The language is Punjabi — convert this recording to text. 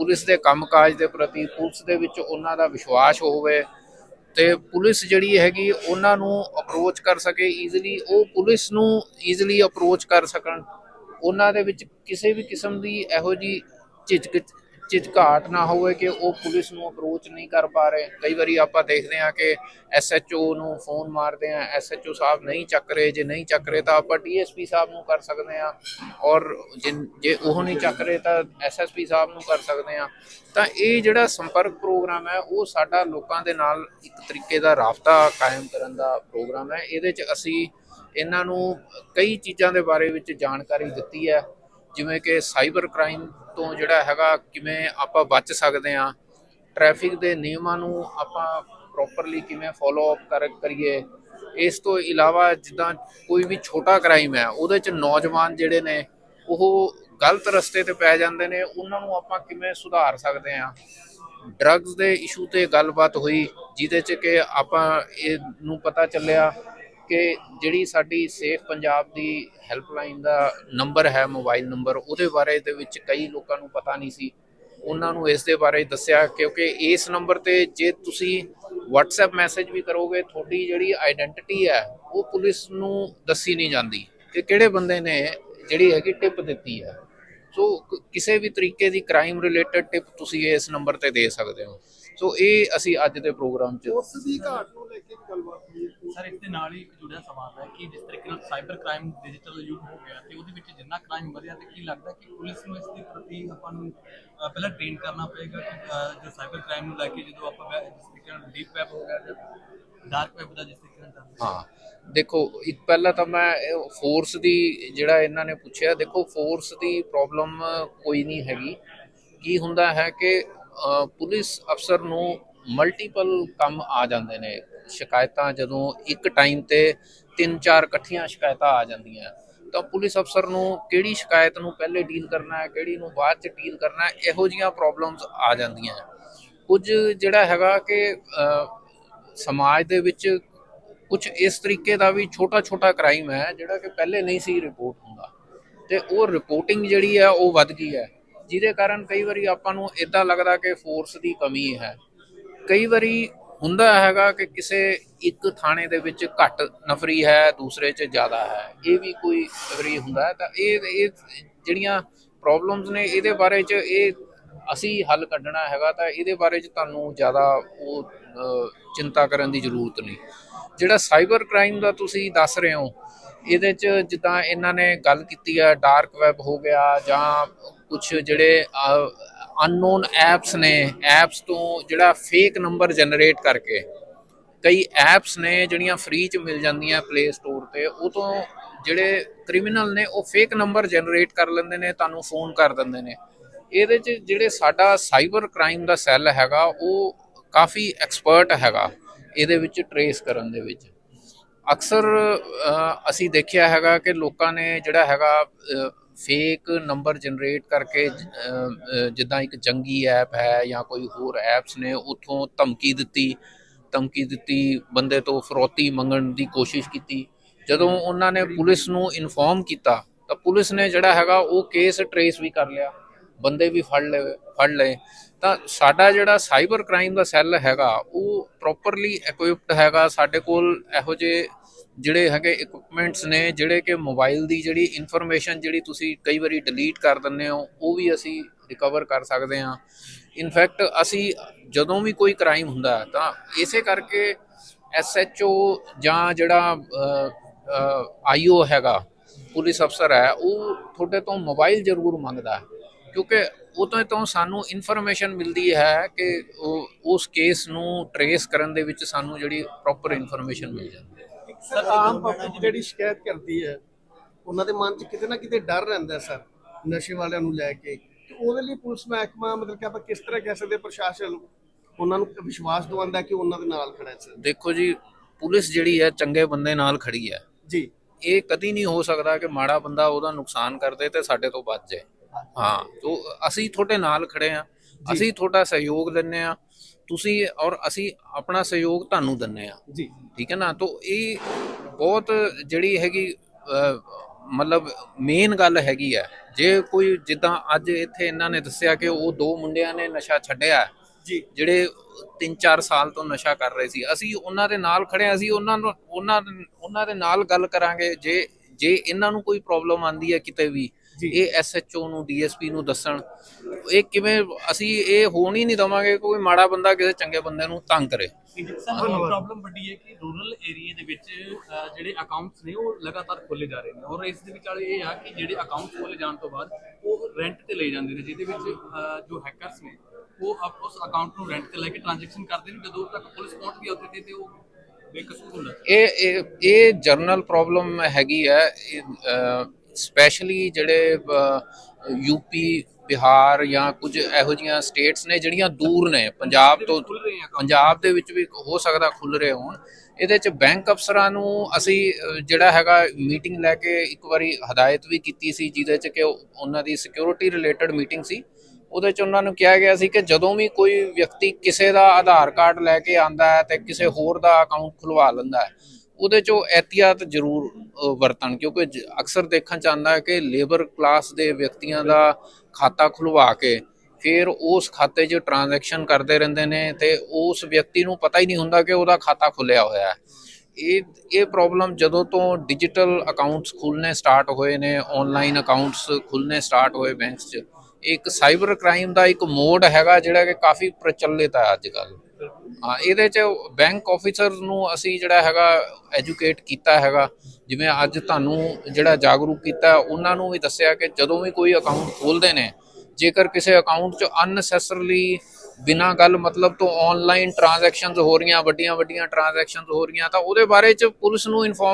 ਪੁਲਿਸ ਦੇ ਕੰਮਕਾਜ ਦੇ ਪ੍ਰਤੀ, ਪੁਲਿਸ ਦੇ ਵਿੱਚ ਉਹਨਾਂ ਦਾ ਵਿਸ਼ਵਾਸ ਹੋਵੇ ਤੇ ਪੁਲਿਸ ਜਿਹੜੀ ਹੈਗੀ ਉਹਨਾਂ ਨੂੰ ਅਪਰੋਚ ਕਰ ਸਕੇ ਈਜ਼ੀਲੀ ਉਹ ਪੁਲਿਸ ਨੂੰ ਈਜ਼ੀਲੀ ਅਪਰੋਚ ਕਰ ਸਕਣ। ਉਹਨਾਂ ਦੇ ਵਿੱਚ ਕਿਸੇ ਵੀ ਕਿਸਮ ਦੀ ਇਹੋ ਜੀ ਝਿਜਕ ਝਿਜਕਾਟ ਨਾ ਹੋਵੇ ਕਿ ਉਹ ਪੁਲਿਸ ਨੂੰ ਅਪਰੋਚ ਨਹੀਂ ਕਰ ਪਾ ਰਹੇ। ਕਈ ਵਾਰੀ ਆਪਾਂ ਦੇਖਦੇ ਹਾਂ ਕਿ ਐਸਐਚਓ ਨੂੰ ਫੋਨ ਮਾਰਦੇ ਆ ਐਸਐਚਓ ਸਾਹਿਬ ਨਹੀਂ ਚੱਕ ਰਹੇ, ਜੇ ਨਹੀਂ ਚੱਕ ਰਹੇ ਤਾਂ ਆਪਾਂ ਡੀਐਸਪੀ ਸਾਹਿਬ ਨੂੰ ਕਰ ਸਕਦੇ ਆ ਔਰ ਜਿਨ- ਜੇ ਉਹ ਨਹੀਂ ਚੱਕ ਰਹੇ ਤਾਂ ਐਸਐਸਪੀ ਸਾਹਿਬ ਨੂੰ ਕਰ ਸਕਦੇ ਆ ਤਾਂ ਇਹ ਜਿਹੜਾ ਸੰਪਰਕ ਪ੍ਰੋਗਰਾਮ ਹੈ, ਉਹ ਸਾਡਾ ਲੋਕਾਂ ਦੇ ਨਾਲ ਇੱਕ ਤਰੀਕੇ ਦਾ ਰਾਬਤਾ ਕਾਇਮ ਕਰਨ ਦਾ ਪ੍ਰੋਗਰਾਮ ਹੈ। ਇਹਦੇ 'ਚ ਅਸੀਂ ਇਹਨਾਂ ਨੂੰ ਕਈ ਚੀਜ਼ਾਂ ਦੇ ਬਾਰੇ ਵਿੱਚ ਜਾਣਕਾਰੀ ਦਿੱਤੀ ਹੈ। ਜਿਵੇਂ ਕਿ ਸਾਈਬਰ ਕ੍ਰਾਈਮ ਤੋਂ ਜਿਹੜਾ ਹੈਗਾ, ਕਿਵੇਂ ਆਪਾਂ ਬਚ ਸਕਦੇ ਆ ਟ੍ਰੈਫਿਕ ਦੇ ਨਿਯਮਾਂ ਨੂੰ ਆਪਾਂ ਪ੍ਰੋਪਰਲੀ ਕਿਵੇਂ ਫੋਲੋ ਅਪ ਕਰ, ਕਰੀਏ? ਇਸ ਤੋਂ ਇਲਾਵਾ ਜਿੱਦਾਂ ਕੋਈ ਵੀ ਛੋਟਾ ਕ੍ਰਾਈਮ ਹੈ, ਉਹਦੇ 'ਚ ਨੌਜਵਾਨ ਜਿਹੜੇ ਨੇ, ਉਹ ਗਲਤ ਰਸਤੇ ਤੇ ਪੈ ਜਾਂਦੇ ਨੇ, ਉਹਨਾਂ ਨੂੰ ਆਪਾਂ ਕਿਵੇਂ ਸੁਧਾਰ ਸਕਦੇ ਆ ਡਰੱਗਸ ਦੇ ਇਸ਼ੂ ਤੇ ਗੱਲਬਾਤ ਹੋਈ, ਜਿਹਦੇ 'ਚ ਕਿ ਆਪਾਂ ਇਹ ਨੂੰ ਪਤਾ ਚੱਲਿਆ ਕਿ ਜਿਹੜੀ ਸਾਡੀ ਸੇਫ ਪੰਜਾਬ ਦੀ ਹੈਲਪਲਾਈਨ ਦਾ ਨੰਬਰ ਹੈ, ਮੋਬਾਈਲ ਨੰਬਰ, ਉਹਦੇ ਬਾਰੇ ਦੇ ਵਿੱਚ ਕਈ ਲੋਕਾਂ ਨੂੰ ਪਤਾ ਨਹੀਂ ਸੀ। ਉਹਨਾਂ ਨੂੰ ਇਸ ਦੇ ਬਾਰੇ ਦੱਸਿਆ, ਕਿਉਂਕਿ ਇਸ ਨੰਬਰ ਤੇ ਜੇ ਤੁਸੀਂ WhatsApp ਮੈਸੇਜ ਵੀ ਕਰੋਗੇ, ਤੁਹਾਡੀ ਜਿਹੜੀ ਆਇਡੈਂਟੀਟੀ ਹੈ, ਉਹ ਪੁਲਿਸ ਨੂੰ ਦੱਸੀ ਨਹੀਂ ਜਾਂਦੀ ਕਿ ਕਿਹੜੇ ਬੰਦੇ ਨੇ ਜਿਹੜੀ ਹੈਗੀ ਟਿਪ ਦਿੱਤੀ ਹੈ। ਸੋ ਕਿਸੇ ਵੀ ਤਰੀਕੇ ਦੀ ਕ੍ਰਾਈਮ ਰਿਲੇਟਡ ਟਿਪ ਤੁਸੀਂ ਇਸ ਨੰਬਰ ਤੇ ਦੇ ਸਕਦੇ ਹੋ। ਸੋ ਇਹ ਅਸੀਂ ਅੱਜ ਦੇ ਪ੍ਰੋਗਰਾਮ 'ਚ ਉਸ ਦੀ ਘਾਟ ਨੂੰ ਲੈ ਕੇ ਗੱਲਬਾਤ ਹੋਈ ਹੈ। ਸਰ, ਇਸ ਦੇ ਨਾਲ ਹੀ ਜੁੜਿਆ ਸਵਾਲ ਹੈ ਕਿ ਜਿਸ ਤਰੀਕੇ ਨਾਲ ਸਾਈਬਰ ਕ੍ਰਾਈਮ ਡਿਜੀਟਲ ਯੁੱਗ ਹੋ ਗਿਆ ਤੇ ਉਹਦੇ ਵਿੱਚ ਜਿੰਨਾ ਕ੍ਰਾਈਮ ਵਧਿਆ ਤੇ ਕੀ ਲੱਗਦਾ ਕਿ ਪੁਲਿਸ ਨੂੰ ਇਸ ਦੇ ਪ੍ਰਤੀ ਆਪਾਂ ਨੂੰ ਪਹਿਲਾਂ ਟ੍ਰੇਨ ਕਰਨਾ ਪਏਗਾ ਕਿ ਜੋ ਸਾਈਬਰ ਕ੍ਰਾਈਮ ਨੂੰ ਲੈ ਕੇ ਜਦੋਂ ਆਪਾਂ ਜਿਸ ਤਰੀਕੇ ਨਾਲ ਡੀਪ ਵੈਬ ਹੋ ਗਿਆ ਡਾਰਕ ਵੈਬ ਦਾ ਜਿਸ ਤਰੀਕੇ ਨਾਲ ਹਾਂ। ਦੇਖੋ ਇੱਕ ਪਹਿਲਾਂ ਤਾਂ ਮੈਂ ਫੋਰਸ ਦੀ ਜਿਹੜਾ ਇਹਨਾਂ ਨੇ ਪੁੱਛਿਆ, ਦੇਖੋ ਫੋਰਸ ਦੀ ਪ੍ਰੋਬਲਮ ਕੋਈ ਨਹੀਂ ਹੈਗੀ। ਕੀ ਹੁੰਦਾ ਹੈ ਕਿ ਪੁਲਿਸ ਅਫਸਰ ਨੂੰ ਮਲਟੀਪਲ ਕੰਮ ਆ ਜਾਂਦੇ ਨੇ। ਸ਼ਿਕਾਇਤਾਂ ਜਦੋਂ ਇੱਕ ਟਾਈਮ ਤੇ ਤਿੰਨ ਚਾਰ ਇਕੱਠੀਆਂ ਸ਼ਿਕਾਇਤਾਂ ਆ ਜਾਂਦੀਆਂ। ਤਾਂ ਪੁਲਿਸ ਅਫਸਰ ਨੂੰ ਕਿਹੜੀ ਸ਼ਿਕਾਇਤ ਨੂੰ ਪਹਿਲੇ ਡੀਲ ਕਰਨਾ ਹੈ, ਕਿਹੜੀ ਨੂੰ ਬਾਅਦ ਚ ਡੀਲ ਕਰਨਾ ਹੈ, ਇਹੋ ਜੀਆਂ ਪ੍ਰੋਬਲਮਸ ਆ ਜਾਂਦੀਆਂ। ਕੁਝ ਜਿਹੜਾ ਹੈਗਾ ਕਿ ਸਮਾਜ ਦੇ ਵਿੱਚ ਕੁਝ ਇਸ ਤਰੀਕੇ ਦਾ ਵੀ ਛੋਟਾ ਛੋਟਾ ਕ੍ਰਾਈਮ ਹੈ, ਜਿਹੜਾ ਕਿ ਪਹਿਲੇ ਨਹੀਂ ਸੀ ਰਿਪੋਰਟ ਹੁੰਦਾ। ਤੇ ਉਹ ਰਿਪੋਰਟਿੰਗ ਜਿਹੜੀ ਹੈ, ਉਹ ਵੱਧ ਗਈ ਹੈ। ਜਿਹਦੇ ਕਾਰਨ ਕਈ ਵਾਰੀ ਆਪਾਂ ਨੂੰ ਇਦਾਂ ਲੱਗਦਾ ਕਿ ਫੋਰਸ ਦੀ ਕਮੀ ਹੈ। ਕਈ ਵਾਰੀ ਹੁੰਦਾ ਹੈਗਾ ਕਿ ਕਿਸੇ ਇੱਕ ਥਾਣੇ ਦੇ ਵਿੱਚ ਘੱਟ ਨਫਰੀ ਹੈ, ਦੂਸਰੇ 'ਚ ਜ਼ਿਆਦਾ ਹੈ। ਇਹ ਵੀ ਕੋਈ ਨਫ਼ਰੀ ਹੁੰਦਾ ਹੈ ਤਾਂ ਇਹ ਇਹ ਜਿਹੜੀਆਂ ਪ੍ਰੋਬਲਮਸ ਨੇ ਇਹਦੇ ਬਾਰੇ 'ਚ ਇਹ ਅਸੀਂ ਹੱਲ ਕੱਢਣਾ ਹੈਗਾ ਤਾਂ ਇਹਦੇ ਬਾਰੇ 'ਚ ਤੁਹਾਨੂੰ ਜ਼ਿਆਦਾ ਉਹ ਚਿੰਤਾ ਕਰਨ ਦੀ ਜ਼ਰੂਰਤ ਨਹੀਂ। ਜਿਹੜਾ ਸਾਈਬਰ ਕ੍ਰਾਈਮ ਦਾ ਤੁਸੀਂ ਦੱਸ ਰਹੇ ਹੋ, ਇਹਦੇ 'ਚ ਜਿੱਦਾਂ ਇਹਨਾਂ ਨੇ ਗੱਲ ਕੀਤੀ ਹੈ ਡਾਰਕ ਵੈਬ ਹੋ ਗਿਆ ਜਾਂ ਕੁਝ ਜਿਹੜੇ ਅਨਨੋਨ ਐਪਸ ਨੇ ਐਪਸ ਤੋਂ ਜਿਹੜਾ ਫੇਕ ਨੰਬਰ ਜਨਰੇਟ ਕਰਕੇ ਕਈ ਐਪਸ ਨੇ ਜਿਹੜੀਆਂ ਫ੍ਰੀ ਚ ਮਿਲ ਜਾਂਦੀਆਂ ਪਲੇ ਸਟੋਰ ਤੇ, ਉਹ ਤੋਂ ਜਿਹੜੇ ਕ੍ਰਿਮੀਨਲ ਨੇ, ਉਹ ਫੇਕ ਨੰਬਰ ਜਨਰੇਟ ਕਰ ਲੈਂਦੇ ਨੇ, ਤੁਹਾਨੂੰ ਫੋਨ ਕਰ ਦਿੰਦੇ ਨੇ। ਇਹਦੇ ਚ ਜਿਹੜੇ ਸਾਡਾ ਸਾਈਬਰ ਕ੍ਰਾਈਮ ਦਾ ਸੈੱਲ ਹੈਗਾ, ਉਹ ਕਾਫੀ ਐਕਸਪਰਟ ਹੈਗਾ, ਇਹਦੇ ਵਿੱਚ ਟਰੇਸ ਕਰਨ ਦੇ ਵਿੱਚ। ਅਕਸਰ ਅਸੀਂ ਦੇਖਿਆ ਹੈਗਾ ਕਿ ਲੋਕਾਂ ਨੇ ਜਿਹੜਾ ਹੈਗਾ ਫੇਕ ਨੰਬਰ ਜਨਰੇਟ ਕਰਕੇ ਜਿੱਦਾਂ ਇੱਕ ਜੰਗੀ ਐਪ ਹੈ ਜਾਂ ਕੋਈ ਹੋਰ ਐਪਸ ਨੇ, ਉਥੋਂ ਧਮਕੀ ਦਿੱਤੀ ਧਮਕੀ ਦਿੱਤੀ, ਬੰਦੇ ਤੋਂ ਫਰੋਤੀ ਮੰਗਣ ਦੀ ਕੋਸ਼ਿਸ਼ ਕੀਤੀ। ਜਦੋਂ ਉਹਨਾਂ ਨੇ ਪੁਲਿਸ ਨੂੰ ਇਨਫੋਰਮ ਕੀਤਾ, ਤਾਂ ਪੁਲਿਸ ਨੇ ਜਿਹੜਾ ਹੈਗਾ ਉਹ ਕੇਸ ਟਰੇਸ ਵੀ ਕਰ ਲਿਆ, ਬੰਦੇ ਵੀ ਫੜ ਲਏ ਫੜ ਲਏ। ਤਾਂ ਸਾਡਾ ਜਿਹੜਾ ਸਾਈਬਰ ਕ੍ਰਾਈਮ ਦਾ ਸੈੱਲ ਹੈਗਾ, ਉਹ ਪ੍ਰੋਪਰਲੀ ਇਕਵਿਪਡ ਹੈਗਾ, ਸਾਡੇ ਕੋਲ ਇਹੋ ਜਿਹੇ ਜਿਹੜੇ ਹੈਗੇ ਇਕਵਿਪਮੈਂਟਸ ਨੇ, ਜਿਹੜੇ ਕਿ ਮੋਬਾਈਲ ਦੀ ਜਿਹੜੀ ਇਨਫੋਰਮੇਸ਼ਨ ਜਿਹੜੀ ਤੁਸੀਂ ਕਈ ਵਾਰੀ ਡਿਲੀਟ ਕਰ ਦਿੰਦੇ ਹੋ, ਉਹ ਵੀ ਅਸੀਂ ਰਿਕਵਰ ਕਰ ਸਕਦੇ ਹਾਂ। ਇਨਫੈਕਟ ਅਸੀਂ ਜਦੋਂ ਵੀ ਕੋਈ ਕ੍ਰਾਈਮ ਹੁੰਦਾ, ਤਾਂ ਇਸੇ ਕਰਕੇ ਐਸਐਚਓ ਜਾਂ ਜਿਹੜਾ ਆਈਓ ਹੈਗਾ, ਪੁਲਿਸ ਅਫਸਰ ਹੈ, ਉਹ ਤੁਹਾਡੇ ਤੋਂ ਮੋਬਾਈਲ ਜ਼ਰੂਰ ਮੰਗਦਾ ਹੈ। ਕਿਉਂਕਿ ਉਹ ਤੋਂ ਸਾਨੂੰ ਇਨਫੋਰਮੇਸ਼ਨ ਮਿਲਦੀ ਹੈ ਕਿ ਉਹ, ਉਸ ਕੇਸ ਨੂੰ ਟਰੇਸ ਕਰਨ ਦੇ ਵਿੱਚ ਸਾਨੂੰ ਜਿਹੜੀ ਪ੍ਰੋਪਰ ਇਨਫੋਰਮੇਸ਼ਨ ਮਿਲ ਜਾਂਦੀ ਹੈ। ਸਰ ਆਮ ਪਬਲਿਕ ਜਿਹੜੀ ਸ਼ਿਕਾਇਤ ਕਰਦੀ ਹੈ ਉਹਨਾਂ ਦੇ ਮਨ 'ਚ ਕਿਤੇ ਨਾ ਕਿਤੇ ਡਰ ਰਹਿੰਦਾ ਸਰ ਨਸ਼ੇ ਵਾਲਿਆਂ ਨੂੰ ਲੈ ਕੇ। ਤੇ ਉਹਦੇ ਲਈ ਪੁਲਿਸ ਮਹਿਕਮਾ ਮਤਲਬ ਕਿ ਆਪਾਂ ਕਿਸ ਤਰ੍ਹਾਂ ਕਹਿ ਸਕਦੇ ਪ੍ਰਸ਼ਾਸਨ ਉਹਨਾਂ ਨੂੰ ਵਿਸ਼ਵਾਸ ਦਿਵਾਉਂਦਾ ਕਿ ਉਹਨਾਂ ਦੇ ਨਾਲ ਖੜਾ ਹੈ ਸਰ। ਦੇਖੋ ਜੀ ਪੁਲਿਸ ਜਿਹੜੀ ਹੈ ਚੰਗੇ ਬੰਦੇ ਨਾਲ ਖੜੀ ਹੈ। ਜੀ। ਇਹ ਕਦੀ ਨਹੀਂ ਹੋ ਸਕਦਾ ਕਿ ਮਾੜਾ ਬੰਦਾ ਉਹਦਾ ਨੁਕਸਾਨ ਕਰਦੇ ਤੇ ਸਾਡੇ ਤੋਂ ਬਚ ਜਾਏ। ਹਾਂ ਤੋ ਅਸੀਂ ਤੁਹਾਡੇ ਨਾਲ ਖੜੇ ਆ ਅਸੀਂ ਤੁਹਾਡਾ ਸਹਿਯੋਗ ਦਿੰਨੇ ਆ ਤੁਸੀਂ ਔਰ ਅਸੀਂ ਆਪਣਾ ਸਹਿਯੋਗ ਤੁਹਾਨੂੰ ਦਿੰਨੇ ਆ। ਜੀ। ਠੀਕ ਹੈ ਨਾ? ਤੋ ਇਹ ਬਹੁਤ ਜਿਹੜੀ ਹੈਗੀ ਮਤਲਬ ਮੇਨ ਗੱਲ ਹੈਗੀ ਹੈ। ਜੇ ਕੋਈ ਜਿੱਦਾਂ ਅੱਜ ਇੱਥੇ ਇਹਨਾਂ ਨੇ ਦੱਸਿਆ ਕਿ ਉਹ ਦੋ ਮੁੰਡਿਆਂ ਨੇ ਨਸ਼ਾ ਛੱਡਿਆ ਜੀ। ਜਿਹੜੇ 3-4 ਸਾਲ ਤੋਂ ਨਸ਼ਾ ਕਰ ਰਹੇ ਸੀ। ਅਸੀਂ ਉਹਨਾਂ ਦੇ ਨਾਲ ਖੜੇ ਅਸੀਂ ਉਹਨਾਂ ਨੂੰ ਉਹਨਾਂ ਉਹਨਾਂ ਦੇ ਨਾਲ ਗੱਲ ਕਰਾਂਗੇ। ਜੇ ਜੇ ਇਹਨਾਂ ਨੂੰ ਕੋਈ ਪ੍ਰੋਬਲਮ ਆਂਦੀ ਹੈ ਕਿਤੇ ਵੀ। ਇਹ ਐਸਐਚਓ ਨੂੰ ਡੀਐਸਪੀ ਨੂੰ ਦੱਸਣ ਇਹ ਕਿਵੇਂ ਅਸੀਂ ਇਹ ਹੋਣ ਹੀ ਨਹੀਂ ਦਵਾਂਗੇ ਕੋਈ ਮਾੜਾ ਬੰਦਾ ਕਿਸੇ ਚੰਗੇ ਬੰਦੇ ਨੂੰ ਤੰਗ ਕਰੇ। ਪ੍ਰੋਬਲਮ ਵੱਡੀ ਹੈ ਕਿ ਰੂਰਲ ਏਰੀਆ ਦੇ ਵਿੱਚ ਜਿਹੜੇ ਅਕਾਊਂਟਸ ਨੇ ਉਹ ਲਗਾਤਾਰ ਖੋਲੇ ਜਾ ਰਹੇ ਨੇ। ਔਰ ਇਸ ਦੇ ਵਿੱਚ ਵਾਲੇ ਇਹ ਆ ਕਿ ਜਿਹੜੇ ਅਕਾਊਂਟਸ ਖੋਲੇ ਜਾਣ ਤੋਂ ਬਾਅਦ ਉਹ ਰੈਂਟ ਤੇ ਲਏ ਜਾਂਦੇ ਨੇ ਜਿਹਦੇ ਵਿੱਚ ਜੋ ਹੈਕਰਸ ਨੇ ਉਹ ਉਸ ਅਕਾਊਂਟ ਨੂੰ ਰੈਂਟ ਤੇ ਲੈ ਕੇ ਟ੍ਰਾਂਜੈਕਸ਼ਨ ਕਰਦੇ ਨੇ ਜਦੋਂ ਤੱਕ ਪੁਲਿਸ ਪਹੁੰਚਦੀ ਹੈ ਉੱਥੇ ਤੇ- ਤੇ ਉਹ ਬੇਕਸੂਰ ਹੁੰਦਾ। ਇਹ ਇਹ ਇਹ ਜਰਨਲ ਪ੍ਰੋਬਲਮ ਹੈਗੀ ਹੈ ਸਪੈਸ਼ਲੀ ਜਿਹੜੇ ਯੂਪੀ ਬਿਹਾਰ ਜਾਂ ਕੁਝ ਇਹੋ ਜੀਆਂ ਸਟੇਟਸ ਨੇ ਜਿਹੜੀਆਂ ਦੂਰ ਨੇ ਪੰਜਾਬ ਤੋਂ। ਪੰਜਾਬ ਦੇ ਵਿੱਚ ਵੀ ਹੋ ਸਕਦਾ ਖੁੱਲ ਰਹੇ ਹੋਣ ਇਹਦੇ ਚ ਬੈਂਕ ਅਫਸਰਾਂ ਨੂੰ ਅਸੀਂ ਜਿਹੜਾ ਹੈਗਾ ਮੀਟਿੰਗ ਲੈ ਕੇ ਇੱਕ ਵਾਰੀ ਹਦਾਇਤ ਵੀ ਕੀਤੀ ਸੀ ਜਿਹਦੇ ਚ ਕਿ ਉਹ- ਉਹਨਾਂ ਦੀ ਸਿਕਿਉਰਿਟੀ ਰਿਲੇਟਡ ਮੀਟਿੰਗ ਸੀ ਉਹਦੇ ਚ ਉਹਨਾਂ ਨੂੰ ਕਿਹਾ ਗਿਆ ਸੀ ਕਿ ਜਦੋਂ ਵੀ ਕੋਈ ਵਿਅਕਤੀ ਕਿਸੇ ਦਾ ਆਧਾਰ ਕਾਰਡ ਲੈ ਕੇ ਆਂਦਾ ਹੈ ਤੇ ਕਿਸੇ ਹੋਰ ਦਾ ਅਕਾਊਂਟ ਖੁਲਵਾ ਲੈਂਦਾ ਹੈ ਉਹਦੇ ਚੋਂ ਇਹਤਿਆਤ ਜ਼ਰੂਰ ਵਰਤਣ, ਕਿਉਂਕਿ ਅਕਸਰ ਦੇਖਣ ਚ ਆਉਂਦਾ ਹੈ ਕਿ ਲੇਬਰ ਕਲਾਸ ਦੇ ਵਿਅਕਤੀਆਂ ਦਾ ਖਾਤਾ ਖੁਲਵਾ ਕੇ ਫਿਰ ਉਸ ਖਾਤੇ 'ਚ ਟ੍ਰਾਂਜੈਕਸ਼ਨ ਕਰਦੇ ਰਹਿੰਦੇ ਨੇ ਤੇ ਉਸ ਵਿਅਕਤੀ ਨੂੰ ਪਤਾ ਹੀ ਨਹੀਂ ਹੁੰਦਾ ਕਿ ਉਹਦਾ ਖਾਤਾ ਖੁੱਲਿਆ ਹੋਇਆ ਹੈ। ਇਹ ਇਹ ਪ੍ਰੋਬਲਮ ਜਦੋਂ ਤੋਂ ਡਿਜੀਟਲ ਅਕਾਊਂਟਸ ਖੁੱਲਨੇ ਸਟਾਰਟ ਹੋਏ ਨੇ ਆਨਲਾਈਨ ਅਕਾਊਂਟਸ ਖੁੱਲਨੇ ਸਟਾਰਟ ਹੋਏ ਬੈਂਕਸ 'ਚ ਇੱਕ ਸਾਈਬਰ ਕ੍ਰਾਈਮ ਦਾ ਇੱਕ ਮੋਡ ਹੈਗਾ ਜਿਹੜਾ ਕਿ ਕਾਫੀ ਪ੍ਰਚਲਿਤ ਹੈ ਅੱਜ ਕੱਲ੍ਹ। ਹਾਂ, ਇਹਦੇ ਚ ਬੈਂਕ ਆਫੀਸਰ ਨੂੰ ਅਸੀਂ ਜਿਹੜਾ ਹੈਗਾ ਐਜੂਕੇਟ ਕੀਤਾ ਹੈਗਾ। ਜਿਵੇਂ ਅੱਜ ਤੁਹਾਨੂੰ ਜਿਹੜਾ ਜਾਗਰੂਕ ਕੀਤਾ, ਉਹਨਾਂ ਨੂੰ ਵੀ ਦੱਸਿਆ ਕਿ ਜਦੋਂ ਵੀ ਕੋਈ ਅਕਾਊਂਟ ਖੋਲਦੇ ਨੇ, ਜੇਕਰ ਕਿਸੇ ਅਕਾਊਂਟ 'ਚ ਅਨਸੈਸਰਲੀ ਬਿਨਾਂ ਗੱਲ ਮਤਲਬ ਤੋਂ ਆਨਲਾਈਨ ਟ੍ਰਾਂਜੈਕਸ਼ਨਸ ਹੋ ਰਹੀਆਂ ਵੱਡੀਆਂ ਵੱਡੀਆਂ ਟ੍ਰਾਂਜੈਕਸ਼ਨਸ ਹੋ ਰਹੀਆਂ, ਤਾਂ ਉਹਦੇ ਬਾਰੇ ਚ ਪੁਲਿਸ ਨੂੰ ਇਨਫੋਰਮ